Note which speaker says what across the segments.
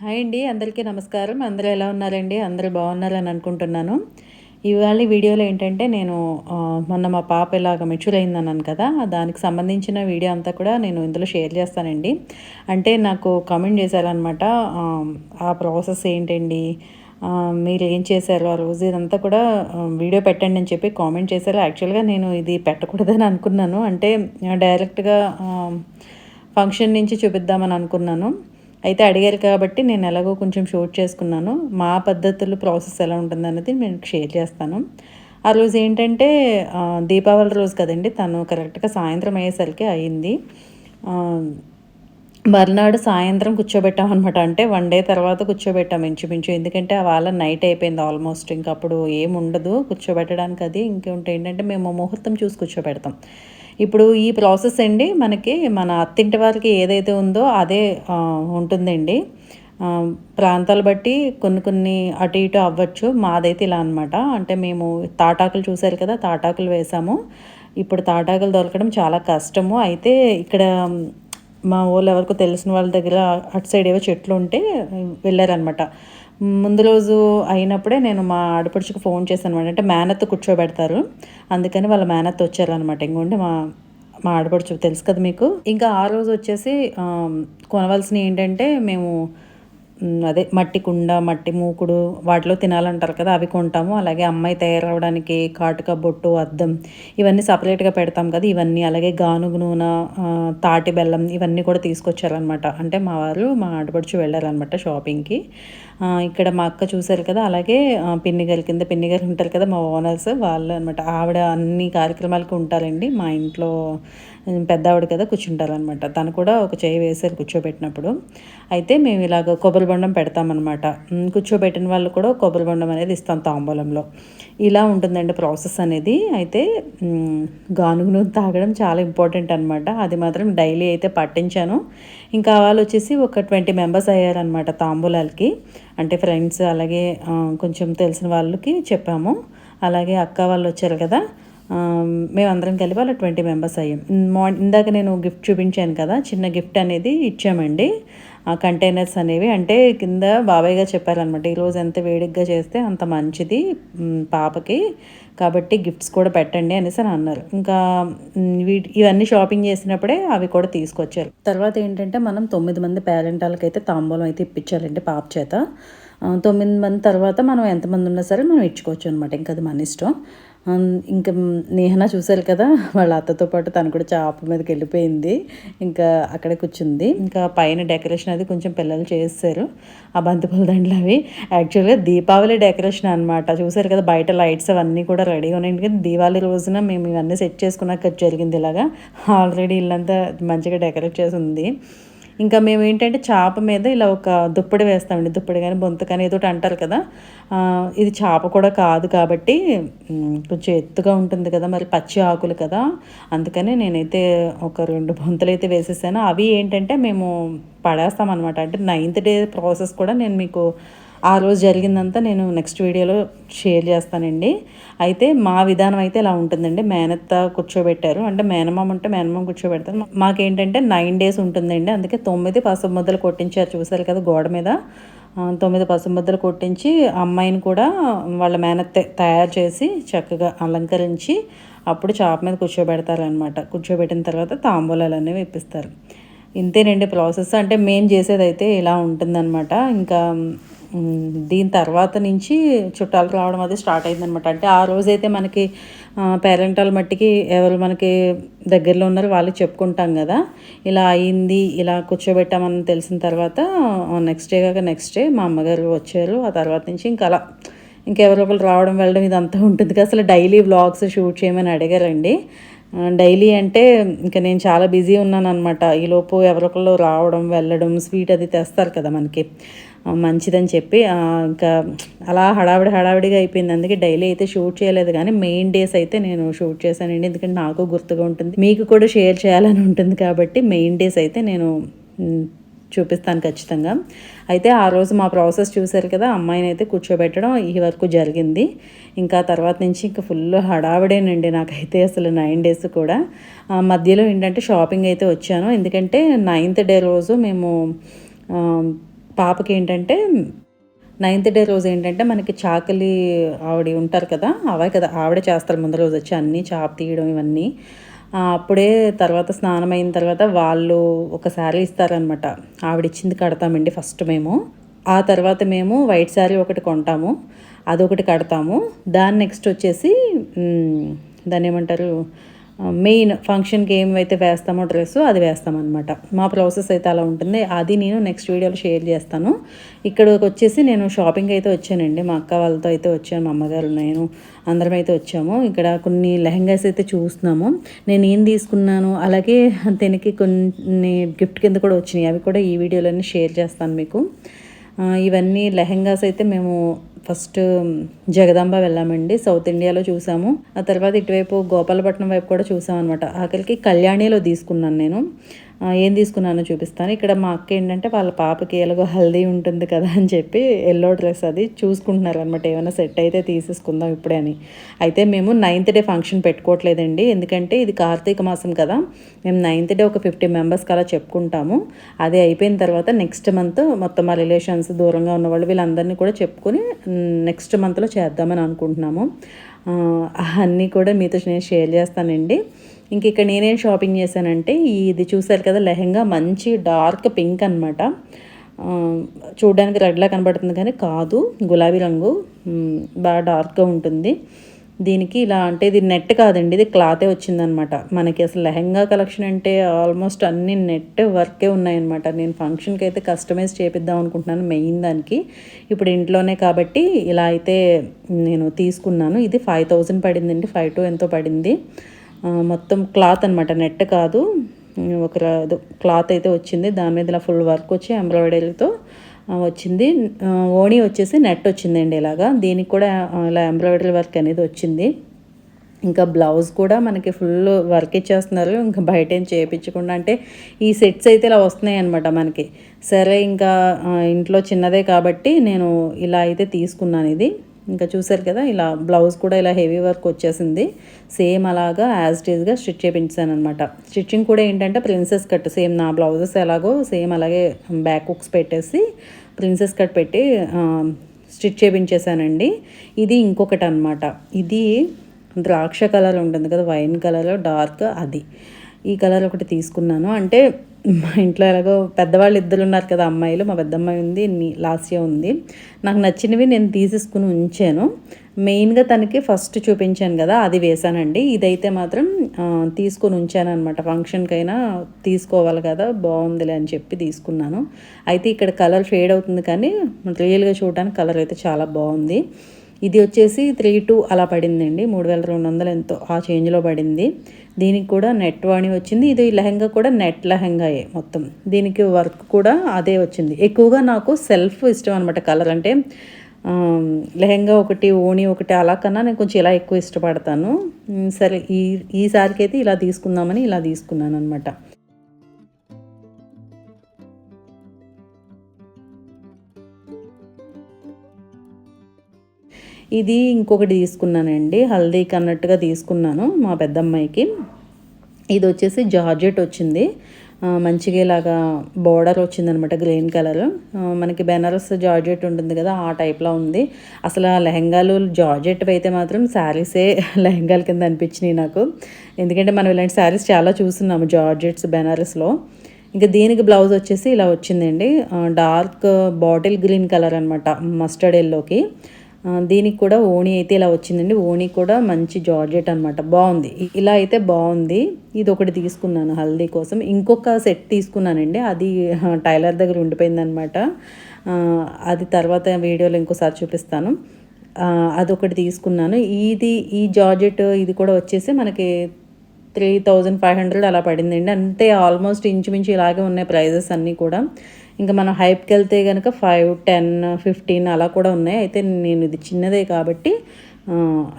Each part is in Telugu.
Speaker 1: హాయ్ అండి అందరికీ నమస్కారం. అందరూ ఎలా ఉన్నారండి? అందరూ బాగున్నారని అనుకుంటున్నాను. ఇవాళ వీడియోలో ఏంటంటే నేను మొన్న మా పాప ఇలాగ మెచ్యూర్ అయిందన్నాను కదా దానికి సంబంధించిన వీడియో అంతా కూడా నేను ఇందులో షేర్ చేస్తానండి. అంటే నాకు కామెంట్ చేశారనమాట ఆ, ప్రాసెస్ ఏంటండి మీరు ఏం చేశారు ఆ రోజు ఇదంతా కూడా వీడియో పెట్టండి అని చెప్పి కామెంట్ చేశారు. యాక్చువల్గా నేను ఇది పెట్టకూడదని అనుకున్నాను. అంటే డైరెక్ట్గా ఫంక్షన్ నుంచి చూపిద్దామని అనుకున్నాను. అయితే అడిగారు కాబట్టి నేను ఎలాగో కొంచెం షూట్ చేసుకున్నాను. మా పద్ధతులు ప్రాసెస్ ఎలా ఉంటుంది అన్నది నేను షేర్ చేస్తాను. ఆ రోజు ఏంటంటే దీపావళి రోజు కదండి తను కరెక్ట్గా సాయంత్రం అయ్యేసరికి అయింది. మర్నాడు సాయంత్రం కూర్చోబెట్టాం అనమాట అంటే వన్ డే తర్వాత కూర్చోబెట్టాం ఇంచుమించు. ఎందుకంటే ఆ వాళ్ళ నైట్ అయిపోయింది ఆల్మోస్ట్. ఇంకప్పుడు ఏం ఉండదు కూర్చోబెట్టడానికి అది. ఇంకేంటి ఏంటంటే మేము ముహూర్తం చూసి కూర్చోబెడతాం. ఇప్పుడు ఈ ప్రాసెస్ అండి మనకి మన అత్తింటి వారికి ఏదైతే ఉందో అదే ఉంటుందండి. ప్రాంతాలు బట్టి కొన్ని కొన్ని అటు ఇటు అవ్వచ్చు. మాదైతే ఇలా అనమాట అంటే మేము తాటాకులు చూసారు కదా తాటాకులు వేసాము. ఇప్పుడు తాటాకులు దొరకడం చాలా కష్టము. అయితే ఇక్కడ మా ఊళ్ళో ఎవరికో తెలిసిన వాళ్ళ దగ్గర అటు సైడ్ ఏవో చెట్లు ఉంటే వెళ్ళారనమాట ముందు రోజు అయినప్పుడే నేను మా ఆడపడుచుకు ఫోన్ చేశాను అనమాట అంటే మేనత్ కూర్చోబెడతారు. అందుకని వాళ్ళ మేనత్ వచ్చారనమాట ఇంకోండి మా మా ఆడపడుచు తెలుసు కదా మీకు. ఇంకా ఆ రోజు వచ్చేసి కొనవలసినవి ఏంటంటే మేము అదే మట్టి కుండ మట్టి మూకుడు వాటిలో తినాలంటారు కదా అవి కొంటాము. అలాగే అమ్మాయి తయారవడానికి కాటుక బొట్టు అద్దం ఇవన్నీ సపరేట్గా పెడతాం కదా ఇవన్నీ. అలాగే గానుగు నూనె తాటి బెల్లం ఇవన్నీ కూడా తీసుకొచ్చారనమాట అంటే మా వారు మా ఆడపడుచు వెళ్ళారనమాట షాపింగ్కి. ఇక్కడ మా అక్క చూశారు కదా అలాగే పిన్నిగారి పిన్ని గారి కింద పిన్ని గారు ఉంటారు కదా మా ఓనర్స్ వాళ్ళు అనమాట ఆవిడ అన్ని కార్యక్రమాలకు ఉంటారండి. మా ఇంట్లో పెద్ద ఆవిడ కదా కూర్చుంటారనమాట తను కూడా ఒక చేయి వేసారు కూర్చోబెట్టినప్పుడు. అయితే మేము ఇలాగ కొబ్బరి బొండం పెడతామన్నమాట. కూర్చోబెట్టిన వాళ్ళు కూడా కొబ్బరి బొండం అనేది ఇస్తాం తాంబూలంలో. ఇలా ఉంటుందండి ప్రాసెస్ అనేది. అయితే ఉమ్, గానుగు నూనె తాగడం చాలా ఇంపార్టెంట్ అనమాట అది మాత్రం డైలీ అయితే పట్టించాను. ఇంకా వాళ్ళు వచ్చేసి ఒక ట్వంటీ మెంబర్స్ అయ్యారనమాట తాంబూలాలకి. అంటే ఫ్రెండ్స్ అలాగే కొంచెం తెలిసిన వాళ్ళకి చెప్పాము. అలాగే అక్క వాళ్ళు వచ్చారు కదా. మేమందరం కలిపి అలా ట్వంటీ మెంబర్స్ అయ్యాం. మా ఇందాక నేను గిఫ్ట్ చూపించాను కదా చిన్న గిఫ్ట్ అనేది ఇచ్చామండి. కంటైనర్స్ అనేవి అంటే కింద బాబాయ్గా చెప్పారనమాట ఈరోజు ఎంత వేడిగ్గా చేస్తే అంత మంచిది పాపకి. కాబట్టి గిఫ్ట్స్ కూడా పెట్టండి అనేసి అని అన్నారు. ఇంకా వీటి ఇవన్నీ షాపింగ్ చేసినప్పుడే అవి కూడా తీసుకొచ్చారు. తర్వాత ఏంటంటే మనం తొమ్మిది మంది పేరెంట్ వాళ్ళకైతే తాంబూలం అయితే ఇప్పించాలండి పాప చేత. తొమ్మిది మంది తర్వాత మనం ఎంతమంది ఉన్నా సరే మనం ఇచ్చుకోవచ్చు అనమాట ఇంకా అది మన ఇష్టం. ఇంకా నేహన చూశారు కదా వాళ్ళ అత్తతో పాటు తను కూడా చాప మీదకి వెళ్ళిపోయింది. ఇంకా అక్కడే కూర్చుంది. ఇంకా పైన డెకరేషన్ అది కొంచెం పిల్లలు చేస్తారు. ఆ బంతిపూల దండలు అవి. యాక్చువల్గా దీపావళి డెకరేషన్ అనమాట చూశారు కదా బయట లైట్స్ అవన్నీ కూడా రెడీగా ఉన్నాయి. కానీ దీపావళి రోజున మేము ఇవన్నీ సెట్ చేసుకున్నాక జరిగింది ఇలాగా. ఆల్రెడీ ఇల్లంతా మంచిగా డెకరేట్ చేసి ఉంది. ఇంకా మేము ఏంటంటే చేప మీద ఇలా ఒక దుప్పటి వేస్తామండి. దుప్పటి కానీ బొంత కానీ ఏదో ఒకటి అంటారు కదా. ఇది చేప కూడా కాదు కాబట్టి కొంచెం ఎత్తుగా ఉంటుంది కదా మరి పచ్చి ఆకులు కదా. అందుకని నేనైతే ఒక రెండు బొంతలు అయితే వేసేసాను. అవి ఏంటంటే మేము పడేస్తాం అనమాట అంటే నైన్త్ డే ప్రాసెస్ కూడా నేను మీకు ఆ రోజు జరిగిందంతా నేను నెక్స్ట్ వీడియోలో షేర్ చేస్తానండి. అయితే మా విధానం అయితే ఇలా ఉంటుందండి మేనత్త కూర్చోబెట్టారు. అంటే మేనమామ ఉంటే మేనమామ కూర్చోబెడతారు. మాకేంటంటే నైన్ డేస్ ఉంటుందండి. అందుకే తొమ్మిది పసుపు ముద్దలు కొట్టించారు. చూసారు కదా గోడ మీద? తొమ్మిది పసుపు కొట్టించి అమ్మాయిని కూడా వాళ్ళ మేనత్త తయారు చేసి చక్కగా అలంకరించి అప్పుడు చాప మీద కూర్చోబెడతారనమాట కూర్చోబెట్టిన తర్వాత తాంబూలాలు అనేవి ఇప్పిస్తారు ఇంతేనండి ప్రాసెస్ అంటే మేము చేసేది అయితే ఇలా ఉంటుందన్నమాట. ఇంకా దీని తర్వాత నుంచి చుట్టాలు రావడం అది స్టార్ట్ అయిందనమాట అంటే ఆ రోజైతే మనకి పేరెంటాల మట్టికి ఎవరు మనకి దగ్గరలో ఉన్నారో వాళ్ళు చెప్పుకుంటాం కదా. ఇలా అయింది ఇలా కూర్చోబెట్టామని తెలిసిన తర్వాత నెక్స్ట్ డే కాక నెక్స్ట్ డే మా అమ్మగారు వచ్చారు. ఆ తర్వాత నుంచి ఇంకా అలా ఇంకెవరో ఒకరు రావడం వెళ్ళడం ఇదంతా ఉంటుంది. కదా అసలు డైలీ వ్లాగ్స్ షూట్ చేయమని అడిగారండి. డైలీ అంటే ఇంకా నేను చాలా బిజీ ఉన్నాను అనమాట ఈలోపు ఎవరొకళ్ళు రావడం వెళ్ళడం స్వీట్ అది తెస్తారు కదా మనకి. మంచిదని చెప్పి ఇంకా అలా హడావిడి హడావిడిగా అయిపోయింది. అందుకే డైలీ అయితే షూట్ చేయలేదు కానీ మెయిన్ డేస్ అయితే నేను షూట్ చేశానండి. ఎందుకంటే నాకు గుర్తుగా ఉంటుంది. మీకు కూడా షేర్ చేయాలని ఉంటుంది కాబట్టి మెయిన్ డేస్ అయితే నేను చూపిస్తాను ఖచ్చితంగా. అయితే ఆ రోజు మా ప్రాసెస్ చూశారు కదా అమ్మాయిని అయితే కూర్చోబెట్టడం ఈ వరకు జరిగింది. ఇంకా తర్వాత నుంచి ఇంకా ఫుల్ హడావిడేనండి నాకైతే అసలు నైన్ డేస్ కూడా. మధ్యలో ఏంటంటే షాపింగ్ అయితే వచ్చాను. ఎందుకంటే నైన్త్ డే రోజు మేము పాపకి ఏంటంటే నైన్త్ డే రోజు ఏంటంటే మనకి చాకలి ఆవిడ ఉంటారు కదా అవే కదా ఆవిడే చేస్తారు ముందు రోజు వచ్చి అన్నీ చాప్ తీయడం ఇవన్నీ. అప్పుడే తర్వాత స్నానం అయిన తర్వాత వాళ్ళు ఒక శారీ ఇస్తారనమాట ఆవిడ ఇచ్చింది కడతామండి ఫస్ట్ మేము. ఆ తర్వాత మేము వైట్ శారీ ఒకటి కొంటాము అదొకటి కడతాము. దాని నెక్స్ట్ వచ్చేసి దాన్ని ఏమంటారు మెయిన్ ఫంక్షన్కి ఏమైతే వేస్తామో డ్రెస్ అది వేస్తామన్నమాట. మా ప్రాసెస్ అయితే అలా ఉంటుంది. అది నేను నెక్స్ట్ వీడియోలో షేర్ చేస్తాను. ఇక్కడికి వచ్చేసి నేను షాపింగ్ అయితే వచ్చానండి. మా అక్క వాళ్ళతో అయితే వచ్చాను. మా అమ్మగారు నేను అందరం అయితే వచ్చాము. ఇక్కడ కొన్ని లెహంగాస్ అయితే చూస్తున్నాము. నేను ఏం తీసుకున్నాను? అలాగే దీనికి కొన్ని గిఫ్ట్ కింద కూడా వచ్చినాయి. అవి కూడా ఈ వీడియోలోనే షేర్ చేస్తాను మీకు. ఇవన్నీ లెహంగాస్ అయితే మేము ఫస్ట్ జగదాంబ వెళ్ళామండి. సౌత్ ఇండియాలో చూసాము. ఆ తర్వాత ఇటువైపు గోపాలపట్నం వైపు కూడా చూసాం అనమాట ఆఖరికి కళ్యాణిలో తీసుకున్నాను నేను. ఏం తీసుకున్నానో చూపిస్తాను. ఇక్కడ మా అక్క ఏంటంటే వాళ్ళ పాపకి ఎలాగో హల్దీ ఉంటుంది కదా అని చెప్పి ఎల్లో డ్రెస్ అది చూసుకుంటున్నారు అనమాట ఏమైనా సెట్ అయితే తీసేసుకుందాం ఇప్పుడే అని. అయితే మేము నైన్త్ డే ఫంక్షన్ పెట్టుకోవట్లేదండి. ఎందుకంటే ఇది కార్తీక మాసం కదా. మేము నైన్త్ డే ఒక ఫిఫ్టీ మెంబర్స్కి అలా చెప్పుకుంటాము. అది అయిపోయిన తర్వాత నెక్స్ట్ మంత్ మొత్తం మా రిలేషన్స్ దూరంగా ఉన్న వాళ్ళు వీళ్ళందరినీ కూడా చెప్పుకొని నెక్స్ట్ మంత్లో చేద్దామని అనుకుంటున్నాము. అన్నీ కూడా మీతో నేను షేర్ చేస్తానండి. ఇంక ఇక్కడ నేనేం షాపింగ్ చేశానంటే ఇది చూసారు కదా లెహెంగా మంచి డార్క్ పింక్ అనమాట చూడడానికి రెడ్లా కనబడుతుంది కానీ కాదు గులాబీ రంగు బాగా డార్క్గా ఉంటుంది. దీనికి ఇలా అంటే ఇది నెట్ కాదండి ఇది క్లాతే వచ్చిందనమాట మనకి అసలు లెహెంగా కలెక్షన్ అంటే ఆల్మోస్ట్ అన్ని నెట్ వర్కే ఉన్నాయన్నమాట. నేను ఫంక్షన్కి అయితే కస్టమైజ్ చేపిద్దాం అనుకుంటున్నాను మెయిన్ దానికి. ఇప్పుడు ఇంట్లోనే కాబట్టి ఇలా అయితే నేను తీసుకున్నాను. ఇది ఫైవ్ థౌజండ్ పడిందండి ఫైవ్ టు ఎంతో పడింది. మొత్తం క్లాత్ అనమాట నెట్ కాదు. ఒక క్లాత్ అయితే వచ్చింది. దాని మీద ఇలా ఫుల్ వర్క్ వచ్చి ఎంబ్రాయిడరీతో వచ్చింది. ఓణీ ఓణి వచ్చేసి నెట్ వచ్చిందండి ఇలాగా. దీనికి కూడా ఇలా ఎంబ్రాయిడరీ వర్క్ అనేది వచ్చింది. ఇంకా బ్లౌజ్ కూడా మనకి ఫుల్ వర్క్ ఇచ్చేస్తున్నారు. ఇంకా బయట ఏం చేయించకుండా అంటే ఈ సెట్స్ అయితే ఇలా వస్తున్నాయి అనమాట మనకి. సరే ఇంకా ఇంట్లో చిన్నదే కాబట్టి నేను ఇలా అయితే తీసుకున్నాను ఇది. ఇంకా చూసారు కదా ఇలా బ్లౌజ్ కూడా ఇలా హెవీ వర్క్ వచ్చేసింది. సేమ్ అలాగా యాజ్ టీజ్గా స్టిచ్ చేయించాను అనమాట స్టిచ్చింగ్ కూడా ఏంటంటే ప్రిన్సెస్ కట్ సేమ్ నా బ్లౌజెస్ ఎలాగో సేమ్ అలాగే బ్యాక్ హుక్స్ పెట్టేసి ప్రిన్సెస్ కట్ పెట్టి స్టిచ్ చేయించేసానండి ఇది ఇంకొకటి అనమాట ఇది ద్రాక్ష కలర్ ఉంటుంది కదా వైన్ కలర్ డార్క్ అది. ఈ కలర్ ఒకటి తీసుకున్నాను. అంటే మా ఇంట్లో ఎలాగో పెద్దవాళ్ళు ఇద్దరు ఉన్నారు కదా అమ్మాయిలు మా పెద్దమ్మాయి ఉంది లాస్ట్ ఇయర్ ఉంది. నాకు నచ్చినవి నేను తీసేసుకుని ఉంచాను. మెయిన్గా తనకి ఫస్ట్ చూపించాను కదా అది వేసానండి ఇదైతే మాత్రం తీసుకొని ఉంచాను అనమాట ఫంక్షన్కైనా తీసుకోవాలి కదా బాగుందిలే అని చెప్పి తీసుకున్నాను. అయితే ఇక్కడ కలర్ ఫేడ్ అవుతుంది కానీ రియల్గా చూడడానికి కలర్ అయితే చాలా బాగుంది. ఇది వచ్చేసి త్రీ టూ అలా పడిందండి. మూడు వేల రెండు వందలు ఎంతో ఆ చేంజ్లో పడింది. దీనికి కూడా నెట్ వాణి వచ్చింది. ఇది లెహంగా కూడా నెట్ లెహంగాయే మొత్తం. దీనికి వర్క్ కూడా అదే వచ్చింది. ఎక్కువగా నాకు సెల్ఫ్ ఇష్టం అనమాట కలర్. అంటే లెహెంగా లెహంగా ఒకటి ఓణి ఒకటి అలా కన్నా నేను కొంచెం ఇలా ఎక్కువ ఇష్టపడతాను. సరే ఈ ఈసారికి అయితే ఇలా తీసుకుందామని ఇలా తీసుకున్నాను అనమాట ఇది ఇంకొకటి తీసుకున్నానండి. హల్దీకి అన్నట్టుగా తీసుకున్నాను మా పెద్దమ్మాయికి. ఇది వచ్చేసి జార్జెట్ వచ్చింది. మంచిగా ఇలాగా బోర్డర్ వచ్చిందనమాట గ్రీన్ కలర్. మనకి బెనారస్ జార్జెట్ ఉంటుంది కదా ఆ టైప్లో ఉంది. అసలు ఆ లెహంగాలు జార్జెట్ అయితే మాత్రం శారీసే లెహంగాల కింద అనిపించినాయి నాకు. ఎందుకంటే మనం ఇలాంటి శారీస్ చాలా చూస్తున్నాము జార్జెట్స్ బెనారస్లో. ఇంకా దీనికి బ్లౌజ్ వచ్చేసి ఇలా వచ్చిందండి. డార్క్ బాటిల్ గ్రీన్ కలర్ అనమాట మస్టర్డ్ ఎల్లోకి. దీనికి కూడా ఓణి అయితే ఇలా వచ్చిందండి. ఓణి కూడా మంచి జార్జెట్ అనమాట బాగుంది. ఇలా అయితే బాగుంది. ఇది ఒకటి తీసుకున్నాను హల్దీ కోసం. ఇంకొక సెట్ తీసుకున్నానండి. అది టైలర్ దగ్గర ఉండిపోయింది అనమాట అది తర్వాత వీడియోలో ఇంకోసారి చూపిస్తాను. అదొకటి తీసుకున్నాను. ఇది ఈ జార్జెట్ ఇది కూడా వచ్చేసి మనకి త్రీ థౌజండ్ ఫైవ్ హండ్రెడ్ అలా పడిందండి. అంతే ఆల్మోస్ట్ ఇంచుమించు ఇలాగే ఉన్నాయి ప్రైజెస్ అన్నీ కూడా. ఇంకా మనం హైప్కి వెళ్తే కనుక ఫైవ్ టెన్ ఫిఫ్టీన్ అలా కూడా ఉన్నాయి. అయితే నేను ఇది చిన్నదే కాబట్టి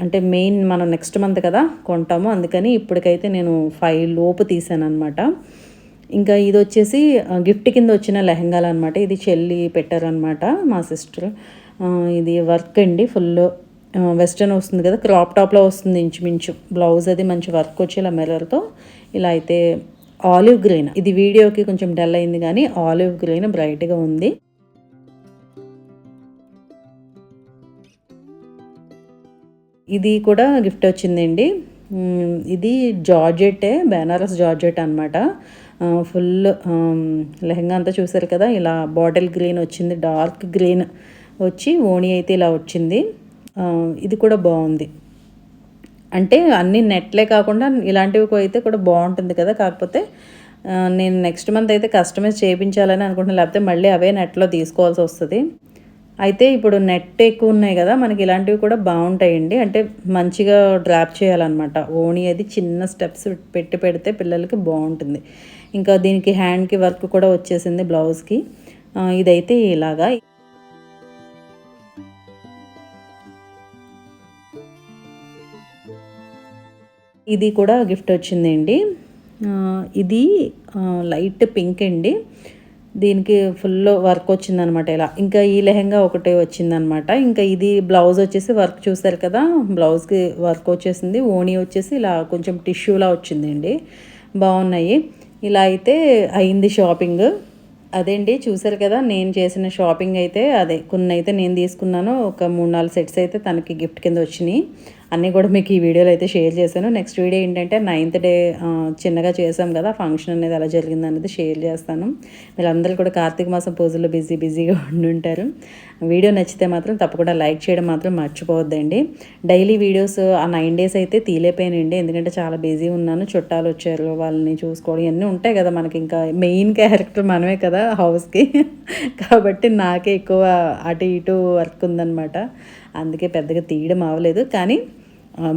Speaker 1: అంటే మెయిన్ మనం నెక్స్ట్ మంత్ కదా కొంటాము. అందుకని ఇప్పటికైతే నేను ఫైవ్ లోపు తీసాను అనమాట ఇంకా ఇది వచ్చేసి గిఫ్ట్ కింద వచ్చిన లెహంగాలు అనమాట ఇది చెల్లి పెట్టారనమాట మా సిస్టర్. ఇది వర్క్ అండి ఫుల్. వెస్ట్రన్ వస్తుంది కదా క్రాప్ టాప్లో వస్తుంది ఇంచుమించు. బ్లౌజ్ అది మంచి వర్క్ వచ్చి ఇలా మిర్రర్తో ఇలా అయితే ఆలివ్ గ్రీన్ ఇది వీడియోకి కొంచెం డల్ అయింది కానీ ఆలివ్ గ్రీన్ బ్రైట్గా ఉంది. ఇది కూడా గిఫ్ట్ వచ్చిందండి. ఇది జార్జెట్టే బెనారస్ జార్జెట్ అనమాట ఫుల్ లెహంగా అంతా చూసారు కదా ఇలా బాటిల్ గ్రీన్ వచ్చింది డార్క్ గ్రీన్ వచ్చి ఓణి అయితే ఇలా వచ్చింది. ఇది కూడా బాగుంది. అంటే అన్ని నెట్లే కాకుండా ఇలాంటివి అయితే కూడా బాగుంటుంది కదా. కాకపోతే నేను నెక్స్ట్ మంత్ అయితే కస్టమైజ్ చేయించాలని అనుకుంటున్నాను లేకపోతే మళ్ళీ అవే నెట్లో తీసుకోవాల్సి వస్తుంది. అయితే ఇప్పుడు నెట్ ఎక్కువ ఉన్నాయి కదా. మనకి ఇలాంటివి కూడా బాగుంటాయండి. అంటే మంచిగా డ్రాప్ చేయాలన్నమాట. ఓణి అది చిన్న స్టెప్స్ పెట్టి పెడితే పిల్లలకి బాగుంటుంది. ఇంకా దీనికి హ్యాండ్కి వర్క్ కూడా వచ్చేసింది బ్లౌజ్కి. ఇదైతే ఇలాగా. ఇది కూడా గిఫ్ట్ వచ్చిందండి. ఇది లైట్ పింక్ అండి. దీనికి ఫుల్ వర్క్ వచ్చిందనమాట ఇలా. ఇంకా ఈ లెహంగా ఒకటే వచ్చిందనమాట. ఇంకా ఇది బ్లౌజ్ వచ్చేసి వర్క్ చూసారు కదా బ్లౌజ్కి వర్క్ వచ్చేసింది. ఓణీ వచ్చేసి ఇలా కొంచెం టిష్యూలా వచ్చిందండి. బాగున్నాయి. ఇలా అయితే అయింది షాపింగ్. అదేంటి చూసారు కదా నేను చేసిన షాపింగ్ అయితే అదే. కొన్ని అయితే నేను తీసుకున్నాను. ఒక మూడు నాలుగు సెట్స్ అయితే తనకి గిఫ్ట్ కింద వచ్చినాయి. అన్నీ కూడా మీకు ఈ వీడియోలో అయితే షేర్ చేశాను. నెక్స్ట్ వీడియో ఏంటంటే నైన్త్ డే చిన్నగా చేసాం కదా ఫంక్షన్ అనేది ఎలా జరిగింది అనేది షేర్ చేస్తాను. వీళ్ళందరూ కూడా కార్తీక మాసం పూజల్లో బిజీ బిజీగా ఉండి ఉంటారు వీడియో నచ్చితే మాత్రం తప్పకుండా లైక్ చేయడం మాత్రం మర్చిపోవద్దండి. డైలీ వీడియోస్ ఆ నైన్ డేస్ అయితే తీలేపోయానండి. ఎందుకంటే చాలా బిజీ ఉన్నాను. చుట్టాలు వచ్చారు వాళ్ళని చూసుకోవడం ఇవన్నీ ఉంటాయి కదా మనకి ఇంకా మెయిన్ క్యారెక్టర్ మనమే కదా హౌస్కి కాబట్టి నాకే ఎక్కువ అటు ఇటు వర్క్ ఉందన్నమాట. అందుకే పెద్దగా తీయడం అవ్వలేదు. కానీ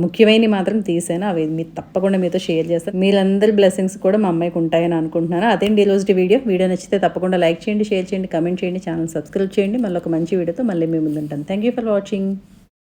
Speaker 1: ముఖ్యమైనవి మాత్రం తీసాను? అవి మీరు తప్పకుండా మీతో షేర్ చేస్తాను మీరందరి బ్లెస్సింగ్స్ కూడా మా అమ్మాయికి ఉంటాయని అనుకుంటున్నాను. అదేంటి ఈరోజు వీడియో. వీడియో నచ్చితే తప్పకుండా లైక్ చేయండి షేర్ చేయండి కమెంట్ చేయండి ఛానల్ సబ్స్క్రైబ్ చేయండి. మళ్ళీ ఒక మంచి వీడియోతో మళ్ళీ మేము ముందుంటాను. Thank you for watching